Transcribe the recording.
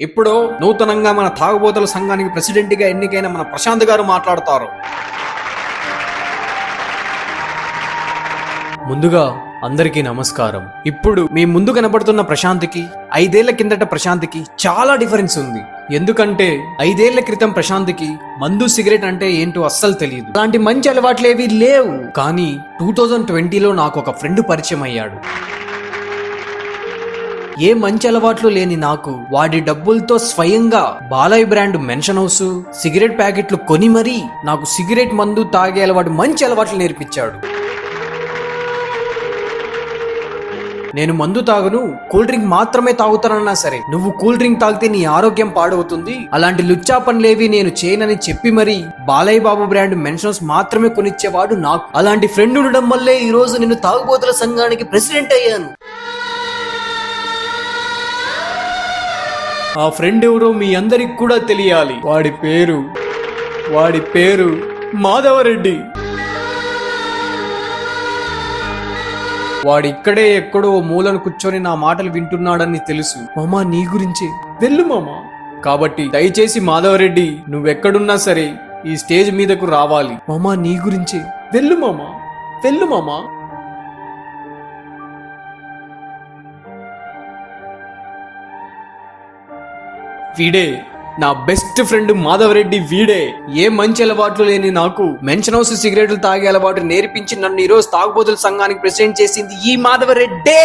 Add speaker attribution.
Speaker 1: ఇప్పుడు నూతనంగా మన తాగుబోతుల సంఘానికి ప్రెసిడెంట్గా ఎన్నికైన మన ప్రశాంత్ గారు మాట్లాడతారు. ముందుగా అందరికీ నమస్కారం. ఇప్పుడు మీ ముందు కనబడుతున్న ప్రశాంత్కి ఐదేళ్ళ కిందట ప్రశాంత్కి చాలా డిఫరెన్స్ ఉంది. ఎందుకంటే ఐదేళ్ళ క్రితం ప్రశాంత్కి మందు సిగరెట్ అంటే ఏంటో అస్సలు తెలియదు అలాంటి మంచి అలవాట్లేవి లేవు. కానీ టూ థౌజండ్ ట్వంటీలో నాకు ఒక ఫ్రెండ్ పరిచయం అయ్యాడు ఏ మంచి అలవాట్లు లేని నాకు వాడి డబ్బులతో స్వయంగా Balayya brand mansion house cigarette ప్యాకెట్లు కొని మరీ నాకు సిగరెట్ మందు తాగే అలవాటు మంచి అలవాట్లు నేర్పించాడు. నేను మందు తాగను కూల్ డ్రింక్ మాత్రమే తాగుతానన్నా సరే నువ్వు కూల్ డ్రింక్ తాగితే నీ ఆరోగ్యం పాడవుతుంది. అలాంటి లుచ్చా పనులేవి నేను చేయనని చెప్పి మరి బాలయ్య బాబు బ్రాండ్ మెన్షన్స్ మాత్రమే కొనిచ్చేవాడు నాకు. అలాంటి ఫ్రెండ్ ఉండడం వల్లే ఈ రోజు నేను తాగుబోతుల సంఘానికి ప్రెసిడెంట్ అయ్యాను. ఆ ఫ్రెండ్ ఎవరో మీ అందరికి కూడా తెలియాలి. వాడి పేరు వాడి పేరు మాధవరెడ్డి. వాడు ఇక్కడే ఎక్కడో ఓ మూలను కూర్చొని నా మాటలు వింటున్నాడని తెలుసు. మామా నీ గురించే? వెళ్ళు మామా. కాబట్టి దయచేసి మాధవరెడ్డి నువ్వెక్కడున్నా సరే ఈ స్టేజ్ మీదకు రావాలి. మామా నీ గురించే? వెళ్ళు మామా. వెళ్ళు మామా. వీడే. నా బెస్ట్ ఫ్రెండ్ మాధవరెడ్డి వీడే. ఏ మంచి అలవాట్లు లేని నాకు మెన్షన్ హౌస్ సిగరెట్లు తాగే అలవాటు నేర్పించి నన్ను ఈరోజు తాగుబోతుల సంఘానికి ప్రెసిడెంట్ చేసింది ఈ మాధవరెడ్డే.